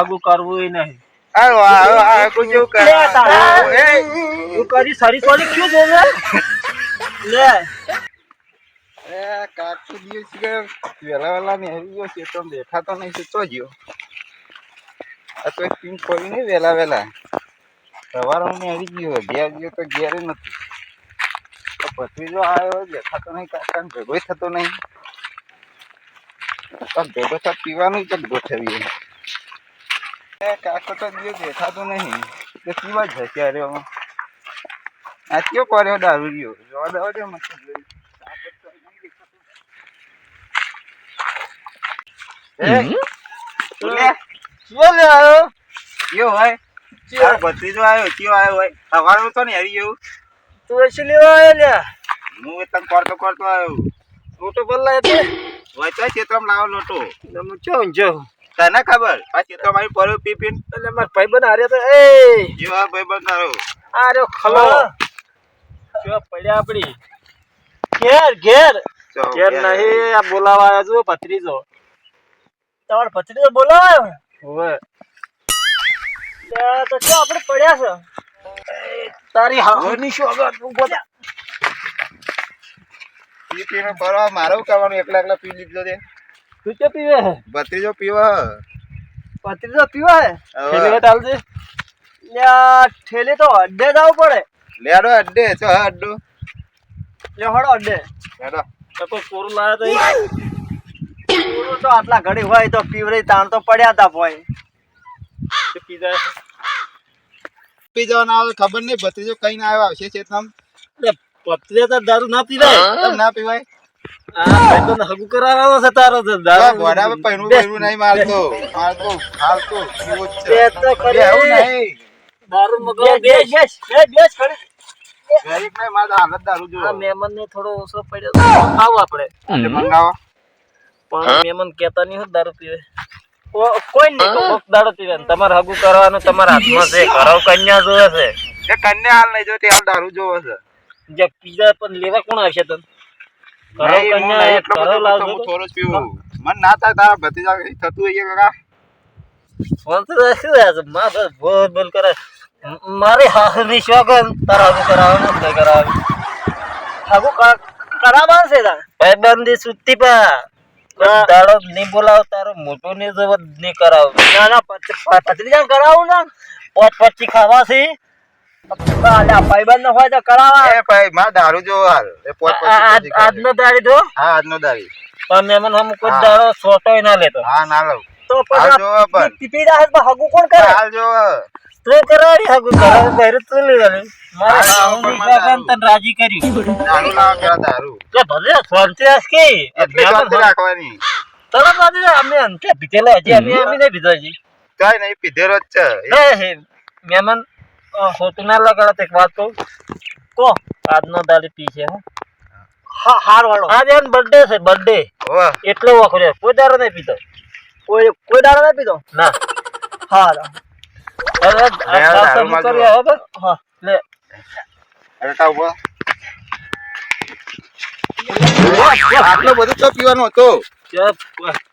હગું કરવું નહીં. આવો આવો આવો વેલા દેખાતો નહીં ગયો. આ તો નહીં સવારે હું હરી ગયો ઘેર ગયો તો ઘેર નથી ભત્રીજો આવ્યો દેખાતો નહીં કાકા ભેગો થતો નહીં. ભેગો પીવાનું જ ગોઠવીએ. કાકો તો દિવસ દેખાતો નહીં. તો જશે અરે આમાં. આ કયો કર્યો દારૂ રહ્યો જોવા દવા દે મત જોઈ એ તું ચેતરામ લાવો લોટો. ચો જો તને ખબર? આ ચેતરામ મારી પર પી પીને એટલે મારા ભાઈ બન હાર્યા તો એ જો આ ભાઈબંધ તારો. આ રહ્યો ખલો જો પડ્યા આપડી. ઘેર ઘેર. ઘેર નહીં આ બોલાવા આવ્યા છું ભત્રીજો. તમારો ભત્રીજો બોલાવા? હવે. તો જો આપણે પડ્યા છે. તારી હાની શું આગળ તું બોલ્યા પી પીને પડવા મારે શું કરવાનું? એકલા એકલા પી લીધો તે. તું કે પીવે હે? ભત્રીજો પીવા ભત્રીજો પીવા હે? ઠેલે ટાલજે લ્યા ઠેલે તો અડ્ડે જાવ પડે. લેડો અડ્ડે ચો અડ્ડો લે હડો અડ્ડે લેડો. તો કોઈ કોરું લાયા તો કોરું તો આટલા ઘડી હોય તો પીવરે તાણ તો પડ્યા તા ભાઈ પી જાય પી જવાના આવે ખબર નહીં ભત્રીજો કઈ ના આવ્યો આવશે પતરે તો દારૂ ના પીવાય. ના પીવાય? આ ભાઈ તો હગું કરાવવાનો છે તારો તો આ દારૂ. ઘોડા પર પૈણું પૈણું નહીં ને થોડો ઓછો પડ્યો આવો પણ હોત દારૂ પીવે. કોઈ નહીં દારૂ પીવે. ને તમારે હગું કરવાનું તમારા હાથમાં છે. ઘરો કન્યા જોવે છે. કન્યા હાલ નહીં જોતી હાલ દારૂ જોવો છે. જે પીઝા પણ લેવા કોણ આવશે તને? મારી હાથની શોખન તારા કરાવવાનું જ કરાવવાનું. હગું કરાવવાનું છે ભાઈ બંધી સુતી પા. કોઈ નહીં બોલાવો તારો મોટો ને જવો નહીં કરાવ. ના ના પત્રીજા કરાવું ને. પોચ પછી ખાવા છે. અલ્યા ભાઈબંધ નો હોય તો કરાવા એ ભાઈ મારે દારૂ જોવો હાલ. એ પોત આ- આ- પછી કરે. આજનો દાડી દો હા આજનો દારૂ પણ મહેમાન હમ કોઈ હા. દાડો ના લેતો. હા ના લઉં. તો પણ. પીપી જાય તો હગું કોણ કરે? હાલ જોવો તું કરાવી હગું કરાવી બહેર તું લેવાની મારે હા, હાહુની પણ મારે શાન તને રાજી કર્યું દારૂ લાવો પેલા દારૂ. લે ભલે શાંતિ રાખ કે. શાંતિ રાખવાની. તરત રાજી અમે અંતે પીધેલા હજી. અમે અમે નહીં પીધો હજી. કઈ નહીં પીધેલો જ છે. હે ઓહો તું ના લગાડત એક વાત કહું. કો આજનો દાડી પી છે હા. હાર વાળો આજે એમ બર્થડે છે બર્થડે એટલે વાખો રે કોઈ દારો નહીં પીતો. કોઈ કોઈ દારો નહીં પીતો? ના. હા અરે દારૂ માગી હા. લે. અરે તા ઊભો. આટલો બધું તો પીવાનો હતો.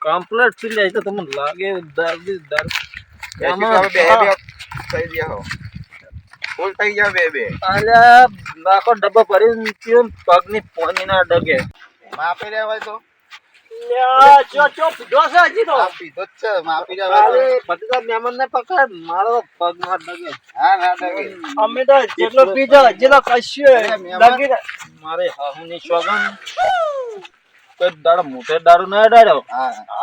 કમ્પ્લેટ પી જાય તો તમને લાગે દારૂ દારૂ બે બે થઈ ગયા હો. ફૂલ થઈ ગયા બે બે. અલ્યા નાખો ડબ્બો ભરી પીઓ ને પગની પોની ના ડગે. માપી રહ્યા હોય તો મોટે દારૂ ના અડાડ્યો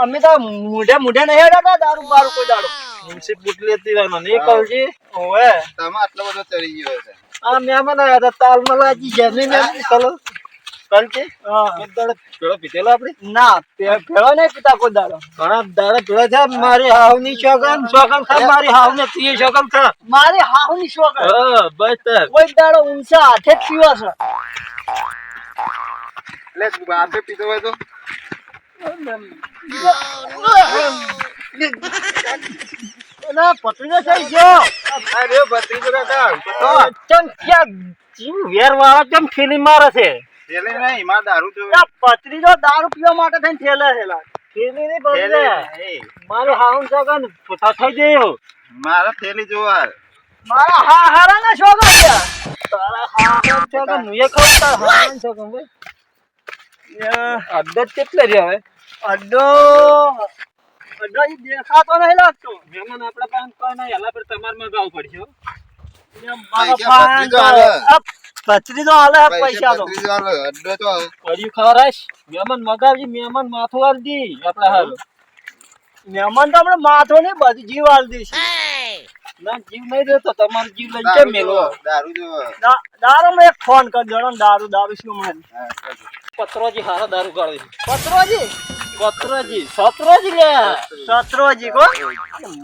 અમે તો મોઢે મોઢે નહીં દારૂ બારું કોઈ દાડો. મુનસી પુટલી હતી વાનો નહીં કલજી ઓવે. તમે આટલો બધો ચડી ગયો છે. આ મહેમાન આવ્યા હતા તાલમાં લાજી જમી મેં ચલો. કલજી એક દાડો પેલો પીધેલો આપણે? ના પેલો નહીં પીતા કોઈ દાડો. ઘણા દાડો પેલો છે. મારી હાવની શોગન શોગન ખા મારી હાવને પીએ શોગન ખા. મારી હાવની શોગન? હા બસ કોઈ દાડો ઊંચા હાથે જ પીવા છે. એટલે બાપે પીધો હોય તો? પતરીનો થઈ ગયો. અરે ભત્રીજો કાકા તો ચમ ક્યાં જીવ વેર વાળા કેમ ઠેલી મારે છે? પેલે નહીં મારે દારૂ જોવે. આ પતરીનો દારૂ પીવા માટે થઈને ઠેલે હેલા થેલી નહીં પડી મારો હાઉન સગન ફૂટા થઈ ગયો. મારે થેલી જોવા. મારા હા હારા ના છે. તારા હા સગનનું એ ખબર તારા હાહુન છોકરા ભાઈ. અડ્ડો કેટલે રહ્યો હવે? અડ્ડો અડ્ડો દેખાતો નહીં લાગતો. મહેમાન આપણા પાસે કોઈ નહીં. એલા પર તમારે મગાવવું પડશે હો. એટલે મારો પૈસા ફાન ભત્રીજો હાલે. પૈસા તો. અડ્ડો તો પડ્યું ખવડાવીશ. મહેમાન મગાવજી મહેમાન માથું આલ દી આપણા હાલ. મહેમાન તો આપણે માથું નહીં બધી જીવ આલ છે. ના જીવ નહીં દેતો તમારો જીવ લઈ કેમ દારૂ મેલો દારૂ જોવો. એક ફોન કરી દેવાનો દારૂ દારૂ શું મને કરજો. પત્રોજી હારા દારૂ કાઢી પત્રોજી? પત્રોજી સત્રોજી લે. સત્રોજી કો?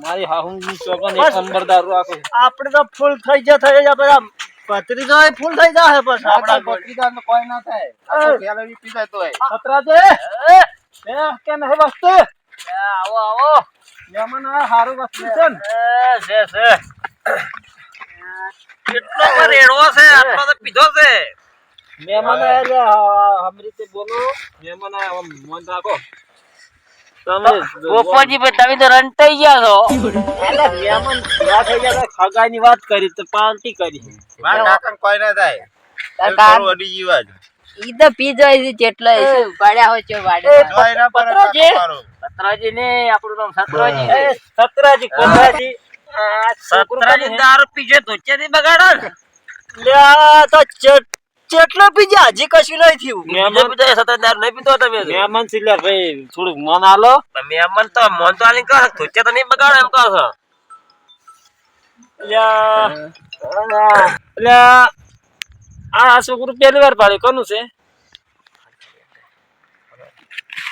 મારી હાહુની ચોકન એક નંબર દારૂ આખો આપણે તો ફૂલ થઈ જા થઈ જાય બધા પત્રીજો ફૂલ થઈ જાય બસ. આપણા આપણા નો કોઈ ના થાય. આખો કેળવણી પી જાય તોય. સત્રાજી એ કેમ હે વસ્તુ? આવો આવો. યમન આ હારું વસ્તુ છે ને. છે છે. કેટલો રેડો છે? આટલો તો પીધો છે. મહેમાન હમ રીતે બોલો. મહેમાન આમ મન રાખો. તમે તમે તો રંટાઈ ગયા છો. મહેમાન ભેગા થઈ ગયા તો ખગાઈની વાત કરી તો પાર્ટી કરી. મારા કાકાને કોઈ ના થાય. તાર એ કાકા- થોડું અડી જીવા ઈ તો પી જાય છે જેટલો પાડ્યા હોય છે વાડે પત્રોજી. ને આપણું નામ સત્રાજી સતરાજી કોતરાજી સતરાજી દારૂ પીજો તો ચેતી બગાડો લ્યા તો ચેટ ચેટલો પીજે હજી કશું નહીં થયું. મહેમાન પીતો સતત દારૂ નહીં પીતો તમે મહેમાન સિલ્લા ભાઈ થોડું મન આલો. મહેમાન તો મન તો આલી કર ધોચે તો નહીં બગાડે એમ કહો છો. લ્યા લ્યા આ છોકરું પહેલી વાર પાડ્યું. કોનું છે?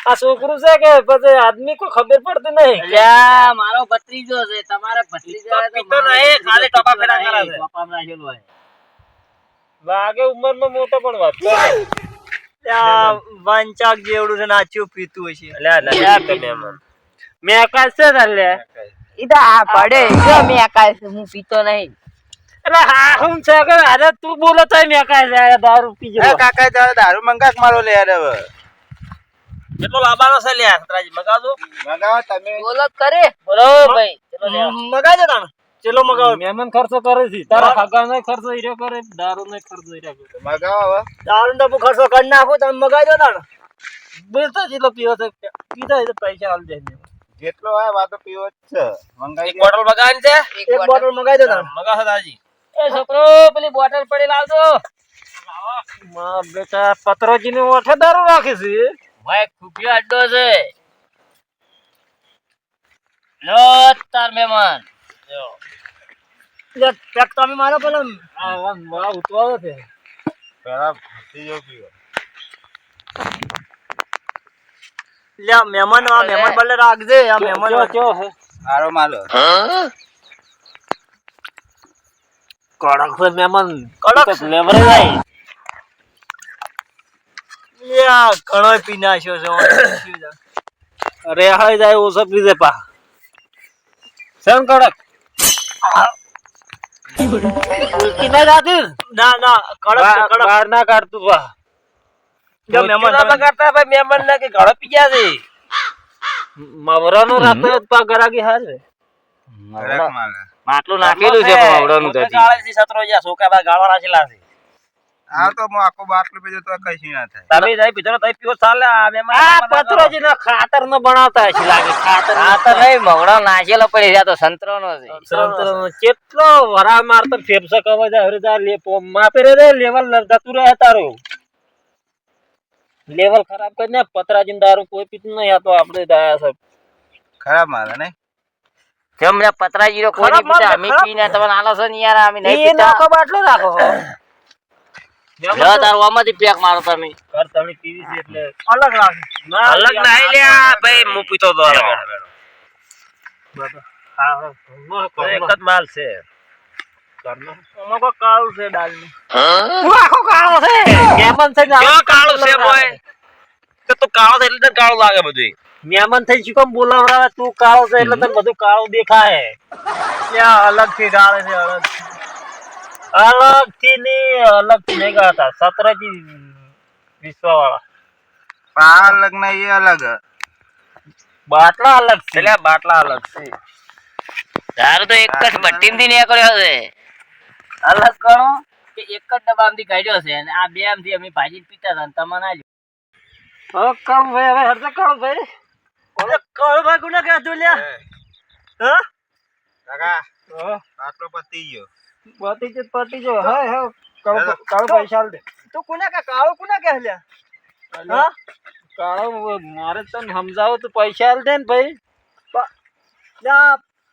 આ છોકરું છે કે પછી આદમી કોઈ ખબર પડતી નહીં? અલ્યા મારો ભત્રીજો છે. તમારે ભત્રીજો તો પીતો નહીં, ખાલી ટોપા ફેરા કરે છે. ટોપા રાખેલું હોય. લાગે ઉંમરમાં મોટો પણ વાત વંચાક જેવડું છે નાચ્યું પીતું હશે એટલે નથી તમે મહેમાન. મેં કાંઈ છે તલે ઈ તો આ પડે. જો મેં આકાશ હું પીતો નહીં. એટલે હા હું છે કે અરે તું બોલો તો મેં કાંઈ છે દારૂ પીજો કાકા તારે દારૂ મંગાસ મારો લે અરે હવે. કેટલો લાબાનો છે લે સતરાજી મગાજો મંગાવો તમે. બોલો કરે. બોલો ભાઈ મગાજો તાણ. ચલો મગાવ. મહેમાન ખર્ચો કરે છે. તારા ખાગા નો ખર્ચો હીરો કરે દારૂ નો ખર્ચો હીરો કરે. મગાવ. હવે દારૂ નો હું ખર્ચો કરી નાખું તમે દો તાણ. બોલતો જેટલો પીવો છે પીધા હોય પૈસા આલ દેને જેટલો હોય વાતો પીવો જ છે. મંગાઈ એક બોટલ મગાવવાની છે એક બોટલ. મગાઈ દો તાણ. મગાવો સતરાજી એ છોકરો પેલી બોટલ પડી લાવજો માં બેટા પત્રોજી ને ઓઠે દારૂ રાખે છે. ભાઈ ખુફિયો અડ્ડો છે. લો તાર મહેમાન. લે તો અમે મારો પેલો મારા ઉતવાયો છે. પેલા ભત્રીજો પીવો. લે મહેમાન આ મહેમાન બલે રાખજે આ મહેમાન જો હે. હારો માલો. કડક છે મહેમાન. કડક? લેવરે જાય. યા ઘણો પી નાખ્યો છે અરે હાય જાય ઓછો પી દે પા. સેમ કડક? ઉલટી ના ના ના કડક કડક. બહાર ના કાઢતું પા જો મહેમાન ના બગાડતા ભાઈ મહેમાન ના કે ઘડો પી ગયા છે? મવરાનો રાતે પા ગરાગી છે માટલું નાખેલું છે આવડાનું તો હજી. ગાળે છે સતરોજી આ છોકરા બધા ગાળવા રાખેલા છે. આ તો હું આખો બાટલો પીધો તો કઈ ના થાય. તમે જાય પીધો ને તઈ પીવો ચાલે આ આ પત્રોજી ના ખાતર નો બનાવતા હશે લાગે ખાતર આ નહીં મગડો નાખેલો પડી રહ્યા તો સંતરો નો છે. સંતરાનો કેટલો વરા મારતો ફેફસો કવા જાય હરે જા લે માપે રે રે લેવલ જતું રહે તારું. લેવલ ખરાબ કરીને પતરાજી દારૂ કોઈ પીતું નહીં આ તો આપણે દાયા છે ખરાબ મારે નહીં. કેમ પતરાજી નો કોઈ પીતા? અમે પીને તમને આલો છો ને યાર અમે નહીં એ પીતા. નાખો બાટલો રાખો. લો તારું આમાંથી પેક મારો તમે. ઘર તમે પીવી છે એટલે અલગ રાખો. અલગ નહીં લ્યા ભાઈ હું પીતો તો અલગ હા હા. એક જ માલ છે. કાળું છે દાલમાં આખો કાળો છે. મહેમાન થઈને આવો છે બોય તો તું કાળો છે એટલે તને લાગે બધું મહેમાન થઈ શું કેમ બોલાવડાવે? તું કાળો છે એટલે તને બધું કાળું દેખાય. ત્યાં અલગથી ગાળે છે અલગ અલગથી ને અલગથી નહીં ગાતા સતરાજી વિશ્વ વાળા આ અલગ ને એ અલગ. બાટલા અલગ છે. એટલે બાટલા અલગ છે. તારું તો એક જ ભટ્ટીમાંથી નીકળ્યો છે. અલગ કરો કે એક જ ડબ્બામાંથી કાઢ્યો છે અને આ બે આમથી અમે ભાજી પીતા હતા તમને આલ્યો. હવે કામ ભાઈ હવે હરતે કામ ભાઈ ઓલે કાળ ભાઈ કોને કે લ્યા? હા? કાકા હા બાટલો પતી ગયો. પતિ જ પતિ જો હા હા કાળો કાળો પૈસા આલ દે તું કોને કે કાળો કોને કે લ્યા હા? કાળો મારે તને સમજાવો તો પૈસા આલ દે ને ભાઈ.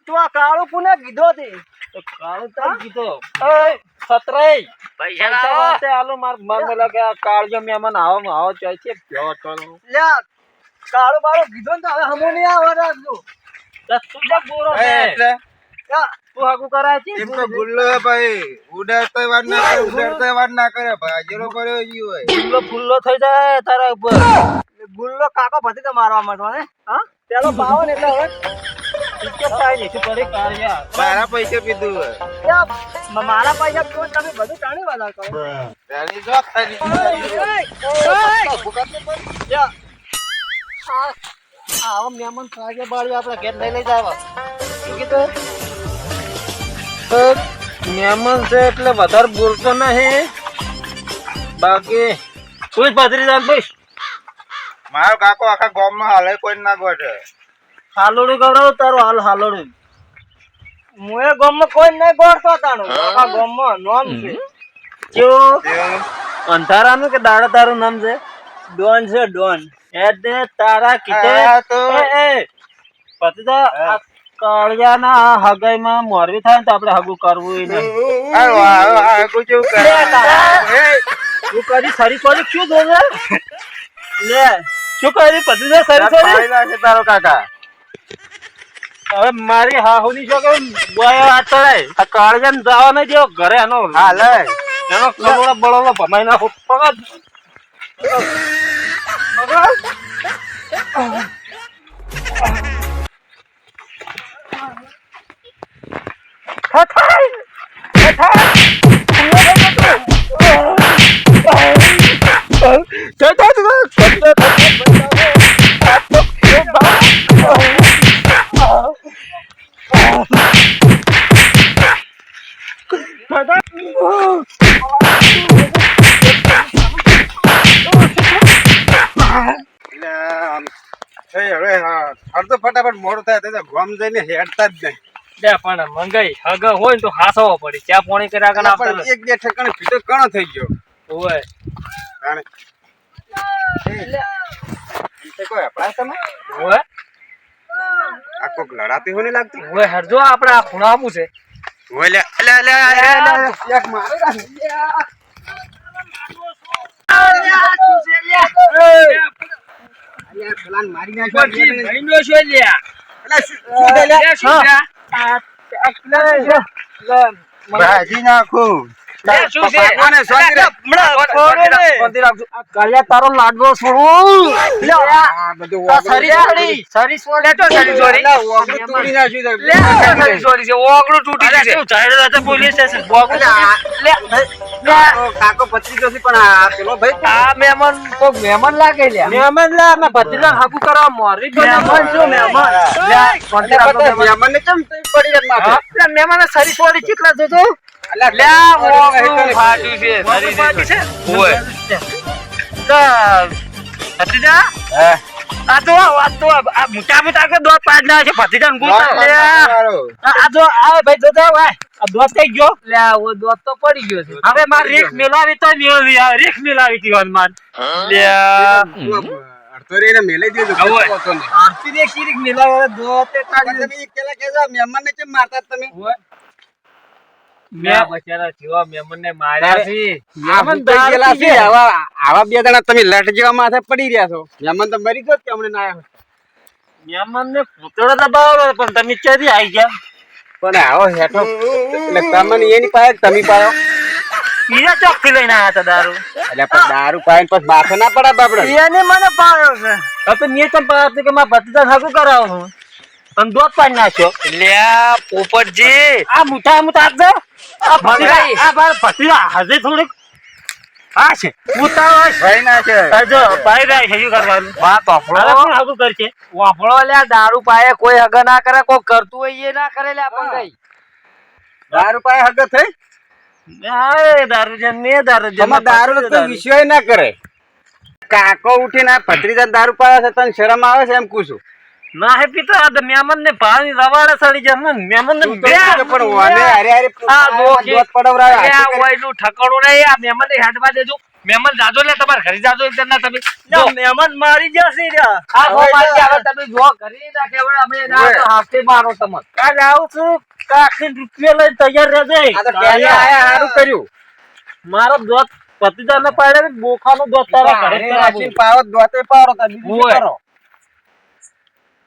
તું આ કાળો કોને કીધો તે? તો કાળો તને કીધો. ઓય સતરાઈ. પૈસા વાતે આલો માર માર મેલા આ કાળજો મહેમાન આવો આવો ચાય છે કેવો ટોલો લ્યા કાળો બાળો કીધો ને તો હવે હમો નહીં આવવા રાખજો. તું તો બોરો એ એટલે તું કરાય છે? એમ ગુલ્લો ભાઈ. ઉડાડતો વાત ના કરે ઉડાડતો વાત ના કરે ભાજેલો કર્યો ઈ હોય. ગુલ્લો ફુલ્લો થઈ જાય તારા ઉપર. ગુલ્લો કાકો ભતી તો મારવા માંડવા ને? હા? પેલો બાવન એટલે હવે મારા પૈસા પીધું મારા પૈસા પીવો તમે બધું ટાણી વાળા કરો. તારી જો ખાલી આવો મહેમાન ખાગે બાળી આપણે ઘેર લઈ લઈ જાવ શું કીધું? તો મહેમાન છે એટલે વધારે બોલતો નહીં. બાકી શું જ પથરી જાય ભાઈ? મારો કાકો આખા ગામમાં હાલે કોઈ ના ગોઠે. હાલોડું ગવડાવ તારો હાલ હાલોડું. મુએ ગામમાં કોઈ નહીં ગોઠતો તાણું. આખા ગામમાં નામ છે. કેવું અંધારાનું કે દાડા તારું નામ છે? ડોન છે ડોન. એ તારા કીધે. તો- એ પતિતા કાળિયાના હગાઈમાં મોરવી થાય ને તો આપણે હગું કરવું ય નહીં. હાલો હાલો આગળ જેવું કરે? તું. કરી સરી સોરી શું જોજે લે શું કરી? પતિતા સરી? સોરી છે તારો કાકા. હવે મારી હાહુની બોય આ ચડાય. આ કાળજાને જવા નહીં ઘરે એનો હાલે એનો કરોડો બળોડો ભમાઈ નાખો આમ એ હવે હા હાલ તો ફટાફટ મોડું થાય તો ગોમ જઈને હેડતા જ નહીં. પણ મંગાઈ હગ હોય ને તો હાસવો પડે ચા પોણી કર્યા આગળ આપણે એક બે ઠેકાણે ભીતો કણો થઈ ગયો લે એક મારે મારી ભાજી નાખું. તારો લાડવો છોડું આ બધું આ સરી છોડી સરી છોડી તો સરી છોડી અલા, ઓગળું તોડી નાખ્યું છે. છોડી છે. ઓગળું તૂટી ગયું છે ચાલ્યો જતો પોલીસ સ્ટેશન? કાકો- કાકો પચી જશે પણ આ પેલો ભાઈ આ મહેમાન કોક મહેમાન લાગે લ્યા મહેમાન લે મે ભત્રીજા હાકુ કરવા મોરી મહેમાન શું મહેમાન. લે કેમ પડી રહે લે મહેમાન સરી સોરી કેટલા જોજો. અલા, લે ફાટ્યું છે સરી ફાટી છે? ઓય. તા ભત્રીજા આ તો આ તો આ મોટા મોટા કે દોત પાડ ના છે ભત્રીજા ને ગુતા આ આ આ ભાઈ જો ભાઈ આ દોત થઈ ગયો. લે ઓ દોત તો પડી ગયો છે. હવે માર રીખ મેલાવી તો મેળવી આ રીખ મેલાવી હતી હનુમાન લે અડધો રહીને મેલી દેજો. હવે. કશો વાંધો નહીં. આરતી રે શીરીક મેલાવે દોતે કાઢી તમે કહેજો, મહેમાનને કેમ મારતા તમે? આવા આવા બે જણા તમે લટ જેવા માથે પડી રહ્યા છો. મહેમાન તો મરી ગયો જ ના આવ્યો. મેમનને પૂતળો દબાવો પણ તમે ક્યાંથી આવી ગયા? પણ આવો હેઠો. તમને એની પાસે તમે પાયો લઈને આવ્યા હતા દારૂ. એટલે પણ દારૂ પાઈને પછી માથે ના પડે બાપડે. એને મને પાડ્યો છે. હવે મેં પાડ્યો કે મારા ભત્રીજા હાગું કરાવો હું. અને દોત પાડી નાખ્યો. લ્યા પોપટજી. આ મુઠા મુઠા આપજો. આ ભતીરા આ બાર ભતીરા હજી થોડીક. હા છે. મુઠા છે. ભાઈ ના છે. જો ભાઈ ના છે શું કરવાનું? વાત તોફળો પણ આગું કરશે? વાફળો લ્યા દારૂ પાયે કોઈ હગ ના કરે કોઈ કરતું હોય એ ના કરે લ્યા પણ કઈ. દારૂ પાયે હગ થઈ? દારૂ છે ને દારૂ છે દારૂ તો વિશ્વાસ ના કરે. કાકો ઉઠીને ભત્રીજા દારૂ પાડે છે તને શરમ આવે છે એમ પૂછું. ના હે પિતા આ મેમન ને પાણી રવાડે સડી જાય ને મહેમાન ને બે પણ ઓને અરે અરે આ જો કે- દોત આ. ઓયનું ઠકાણું નહીં આ મેમન ને હેડવા દેજો મેમન જાજો લે તમાર ઘરે જાજો એક જણના તમે જો. મહેમાન મારી જશે રે આ ગો તો- હવે તમે જો ઘરે ના હવે અમે ના હાથે મારો તમને કાલે આવું છું કાકી રૂપિયા લઈ તૈયાર રહેજે આ તો પહેલા આયા હારું કર્યું મારો દોત પતિદાર ને પાડે ને બોખાનો દોત તારા ઘરે હારે કરાવું. પાવો તો દોતે પાવો તો બીજું શું ઓય. કરો?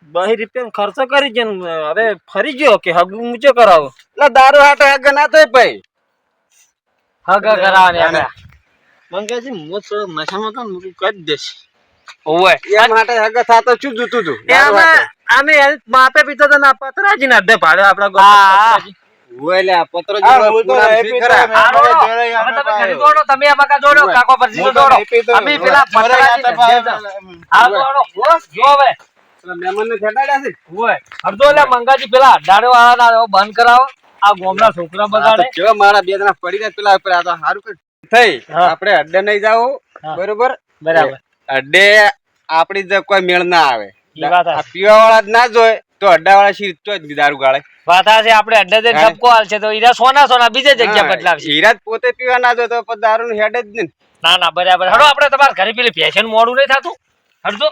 બહી રૂપિયા ખર્ચો કરી છે હવે ફરી ગયો કે હગ ઊંચો કરાવો? એટલે દારૂ હાટે હગ ના થાય ભાઈ હગ કરાવવાની અમે મંગાજી હું થોડો નશામાં તો મૂકી કરી દેશ ઓવે. એમ હાટે હગ થાતો શું જોતું તું અમે માપે પીતો તો ના પતરાજી ના દે ભાડે આપડા ગોળ હા. પતરાજી. ઓય લે, આ પત્રો જેવો તો. તો હવે જોડે તમે તમે અમાકા દોડો કાકો પર તો તો- અમે પેલા જોડે પતરાજી ને પાડ્યો. હા દોડો બસ, જો હવે પેલા ખેડાડ્યા છે? ઓય અડધો લે મંગાજી પેલા અઢારે વાળા ના બંધ કરાવો. આ ગોમના છોકરા તો બગાડે કેવા મારા બે જણા પડી ગયા પેલા ઉપર આ તો હારું કર્યું. થઈ આપણે અડ્ડે નહીં જાવું બરોબર? બરાબર. અડ્ડે આપણી જ કોઈ મેળ ના આવે. પીવા વાળા જ ના જોય તો અડ્ડા વાળા શી જ દારૂ ગાળે? વાત છે આપણે અડ્ડા જઈને હા. છે હાલશે તો હીરા સોના સોના બીજે જગ્યા બદલાવશે. હીરા પોતે પીવા ના જોય તો દારૂ હેડ જ ને ના ના બરાબર. હડો આપણે તમારા ઘરે પેલી ફેશન મોડું નહીં થતું? હડજો.